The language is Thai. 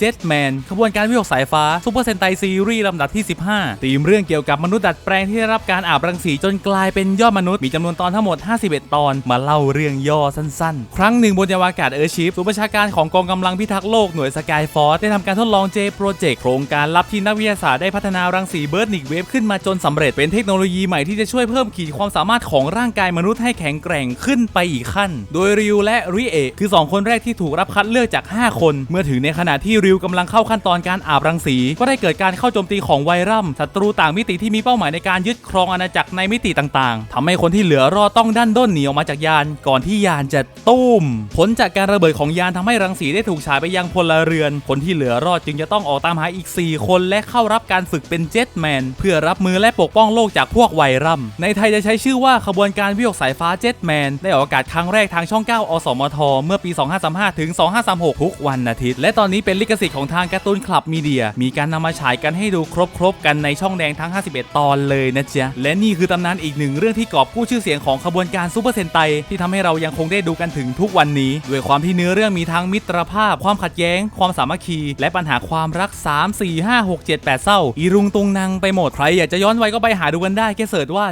เจ็ตแมนขบวนการวิหกสายฟ้าซูเปอร์เซนไตซีรีส์ลำดับที่ 15ธีมเรื่องเกี่ยวกับมนุษย์ดัดแปลงที่ได้รับการอาบรังสีจนกลายเป็นยอดมนุษย์ มีจำนวนตอนทั้งหมด 51 ตอน มาเล่าเรื่องย่อสั้นๆ ครั้งหนึ่งบนยานอวกาศเออร์ชิฟศูนประชาการของกองกำลังพิทักษ์โลกหน่วยสกายฟอร์สได้ทำการทดลองเจโปรเจกต์โครงการลับที่นักวิทยาศาสตร์ได้พัฒนารังสีเบิร์ดนิกเวฟขึ้นมาจนสำเร็จเป็นเทคโนโลยีใหม่ที่จะช่วยเพิ่มขีดความสามารถของร่างกายมนุษย์ให้แข็งแกร่งขึ้นไปอีกขั้น โดยริวและริเอคือ 2 คนแรกที่ถูกรับคัดเลือกจาก 5 คน เมื่อถึงในขณะที่ริวกำลังเข้าขั้นตอนการอาบรังสี ก็ได้เกิดการเข้าโจมตีของไวรัมศัตรูต่างมิติที่มีเป้าหมายในการยึดครองอาณาจักรในมิติต่างๆทำให้คนที่เหลือรอดต้องดันด้นหนีออกมาจากยาน ก่อนที่ยานจะตุ้ม ผลจากการระเบิดของยานทำให้รังสีได้ถูกฉายไปยังพลเรือน คนที่เหลือรอดจึงจะต้องออกตามหาอีก 4 คนและเข้ารับการฝึกเป็นเจ็ตแมนเพื่อรับมือและปกป้องโลกจากพวกไวรัมในไทยจะใช้ชื่อว่าขบวนการวิวสายฟ้าเจ็ตแมนได้ออกอากาศครั้งแรกทางช่อง 9 อสมท เมื่อปี 2535 ถึง 2536 ทุกวันอาทิตย์ และตอนนี้เป็นลิขสิทธิ์ของทางการ์ตูนคลับมีเดีย มีการนำมาฉายกันให้ดูครบๆกันในช่องแดงทั้ง 51 ตอนเลยนะจ๊ะและนี่คือตำนานอีกหนึ่งเรื่องที่กอบกู้ชื่อเสียงของขบวนการซูเปอร์เซนไตที่ทำให้เรายังคงได้ดูกันถึงทุกวันนี้ ด้วยความที่เนื้อเรื่องมีทั้งมิตรภาพ ความขัดแย้ง ความสามัคคี และปัญหาความรัก 3 4 5 6 7 8 เศร้า อีรุงตุงนางไปหมดใครอยากจะย้อนวัยก็ไปหาดูกันได้แค่เสิร์ชว่า